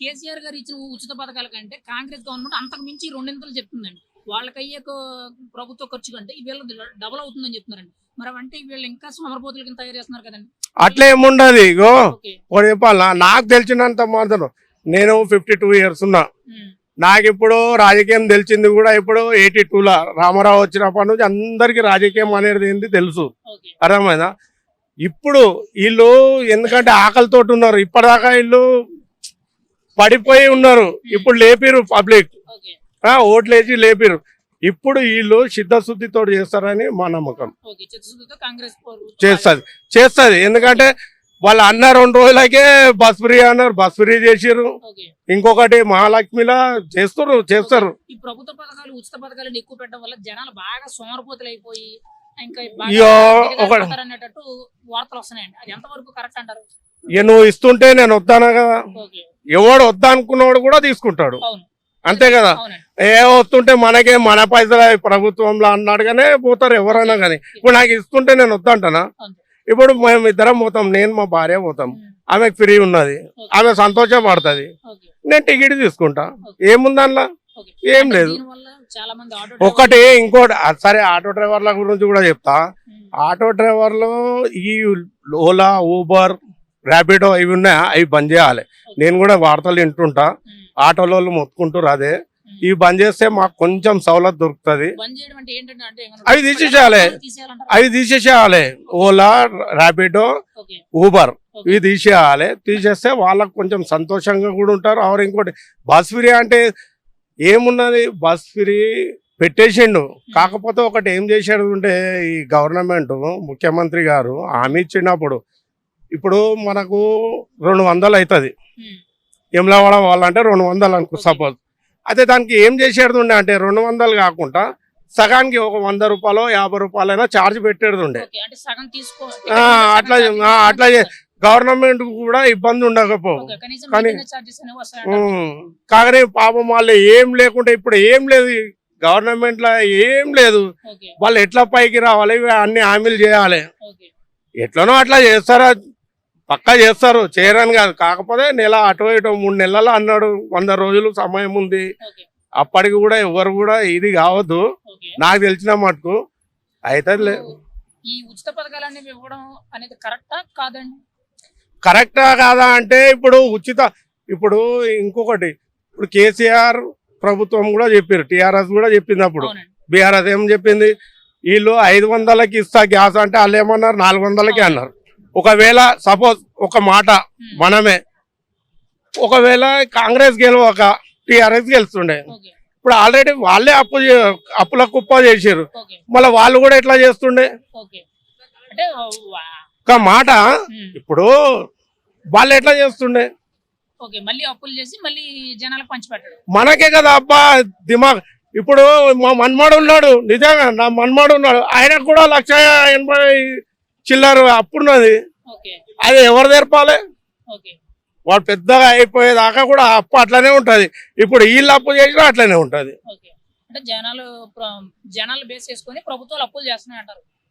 కేసీఆర్ గారు ఇచ్చిన ఉచిత పథకాల కంటే కాంగ్రెస్ గవర్నమెంట్ అంతకు మించి రెండింతలు చెప్తుందండి. వాళ్ళకి అయ్యే కో- ప్రభుత్వ ఖర్చు కంటే వీళ్ళది డబుల్ అవుతుందని చెప్తున్నారండి. మరి అంటే వీళ్ళు ఇంకా సోమరపోతుల కింద తయారు చేస్తున్నారు కదండి. అట్లా ఏముండదు ఇగో. చెప్పాలా? నాకు తెలిసినంత మాత్రం నేను ఫిఫ్టీ టూ ఇయర్స్ ఉన్నా. నాకు ఇప్పుడు రాజకీయం తెలిసింది కూడా ఇప్పుడు ఎయిటీ టూలో రామారావు వచ్చినప్పటి నుంచి అందరికి రాజకీయం అనేది ఏంది తెలుసు. ఓకే. అర్థమైందా? ఇప్పుడు వీళ్ళు ఎందుకంటే ఆకలితోటి ఉన్నారు. ఇప్పటిదాకా వీళ్ళు పడిపోయి ఉన్నారు. ఇప్పుడు లేపిరు పబ్లిక్. ఓకే. ఓట్లు వేసి లేపిరు. ఇప్పుడు వీళ్ళు సిద్ధశుద్ధితో చేస్తారని మా నమ్మకం. చేస్తుంది. చేస్తుంది. ఎందుకంటే వాళ్ళు అన్న రెండు రోజులకే బస్ ఫ్రీ అన్నారు. బస్ ఫ్రీ చేసిర్రు. ఓకే. ఇంకొకటి మహాలక్ష్మిలా చేస్తారు చేస్తారు. ఈ ప్రభుత్వ పథకాలు ఉచిత పథకాలు ఎక్కువ పెట్టడం వల్ల జనాలు బాగా సోమరపోతులు అయిపోయి ఇంకా అయ్యో, ఒక- అనేటట్టు వార్తలు వస్తున్నాయండి. అది ఎంతవరకు కరెక్ట్ అంటారు? ఇక నువ్వు ఇస్తుంటే నేను వద్దాను కదా ఎవడు వద్దా అనుకున్నవాడు కూడా తీసుకుంటాడు. అంతే కదా? ఏ వస్తుంటే మనకే మన పైసలు ప్రభుత్వంలో అన్నాడుగానే పోతారు ఎవరైనా కానీ ఇప్పుడు నాకు ఇస్తుంటే నేను వద్దంటానా. ఇప్పుడు మేము ఇద్దరం పోతాం నేను మా భార్య పోతాం. ఆమెకు ఫ్రీ ఉన్నది. ఆమె సంతోషపడుతుంది ఓకే. నేను టికెట్ తీసుకుంటా. ఏముంది అందులో ఓకే. ఏం లేదు. ఒకటి ఇంకోటి సరే ఆటో డ్రైవర్ల గురించి కూడా చెప్తా. ఆటో డ్రైవర్లు ఈ ఓలా ఊబర్ ర్యాపిడో ఇవి ఉన్నాయా? అవి బంద్ చేయాలి. నేను కూడా వార్తలు వింటుంటా. ఆటోలో మొత్తుకుంటారు అదే. ఇవి బంద్ చేస్తే మాకు కొంచెం సవలత్ దొరుకుతుంది. అవి తీసేసేయాలి. అవి తీసేసేయాలి. Ola Rapido Uber. ఇవి తీసేయాలి. తీసేస్తే వాళ్ళకు కొంచెం సంతోషంగా కూడా ఉంటారు. ఆరు ఇంకోటి బస్ ఫ్రీ అంటే ఏమున్నది? బస్ ఫ్రీ పెట్టేసిండు. కాకపోతే ఒకటి ఏం చేశాడు అంటే ఈ గవర్నమెంట్ ముఖ్యమంత్రి గారు హామీ ఇచ్చినప్పుడు ఇప్పుడు మనకు రెండు వందలు అవుతుంది. ఎమ్లవాడ వాళ్ళంటే రెండు వందలు అనుకో సపోజ్. అయితే దానికి ఏం చేసేది ఉండే అంటే రెండు వందలు కాకుండా సగానికి ఒక వంద రూపాయలు యాభై రూపాయలైనా ఛార్జ్ పెట్టేది ఉండే అట్లా అట్లా గవర్నమెంట్ కూడా ఇబ్బంది ఉండకపో ఓకే, కనీసం కానీ- మెయింటెనెన్స్ చార్జెస్ అనేవి వస్తాయంటారు. ఉమ్. కానీ పాపం వాళ్ళు ఏం లేకుంటే ఇప్పుడు ఏం లేదు. గవర్నమెంట్లో ఏం లేదు. వాళ్ళు ఎట్లా పైకి రావాలి? అన్ని హామీలు చేయాలి. ఎట్లనో అట్లా చేస్తారా? పక్కా చేస్తారు. చేయరని కాదు. కాకపోతే నెల అటు ఇటు మూడు నెలలు అన్నాడు. వంద రోజులు సమయం ఉంది. అప్పటికి కూడా ఎవరు కూడా ఇది కావద్దు. నాకు తెలిసిన మటుకు అవుతుంది ఈ ఉచిత పథకాలు అనేవి ఇవ్వడం అనేది కరెక్టా? కాదండి. కరెక్టా కాదా అంటే ఇప్పుడు ఉచిత ఇప్పుడు ఇంకొకటి. ఇప్పుడు కేసీఆర్ ప్రభుత్వం కూడా చెప్పారు. టిఆర్ఎస్ కూడా చెప్పింది అప్పుడు. బీఆర్ఎస్ ఏం చెప్పింది? వీళ్ళు ఐదు వందలకి ఇస్తా గ్యాస్ అంటే వాళ్ళు ఏమన్నారు? నాలుగు వందలకి అన్నారు. ఒకవేళ సపోజ్ ఒక మాట మనమే ఒకవేళ కాంగ్రెస్ గెలవక టిఆర్ఎస్ గెలుస్తుండే. ఇప్పుడు ఆల్రెడీ వాళ్ళే అప్పు అప్పుల కుప్ప చేసారు మళ్ళీ వాళ్ళు కూడా ఎట్లా చేస్తుండే? ఒక మాట ఇప్పుడు వాళ్ళు ఎట్లా చేస్తుండే? ఓకే మళ్ళీ అప్పులు చేసి మళ్ళీ జనాలకు పంచిపెట్టడం మనకే కదా అబ్బా దిమాగ్. ఇప్పుడు మా మన్మాడు ఉన్నాడు నిజంగా నా మన్మాడు ఉన్నాడు. ఆయనకు కూడా లక్ష ఎనభై చిల్లర అప్పున్నది ఓకే. అది ఎవరు తెరపాలి? వాడు పెద్దగా అయిపోయేదాకా కూడా అప్పు అట్లనే ఉంటది. ఇప్పుడు వీళ్ళు అప్పు చేసినా అట్లనే ఉంటది. జనాలు జనాలు బేస్ చేసుకొని ప్రభుత్వాలు అప్పులు చేస్తున్నాయి అంటారు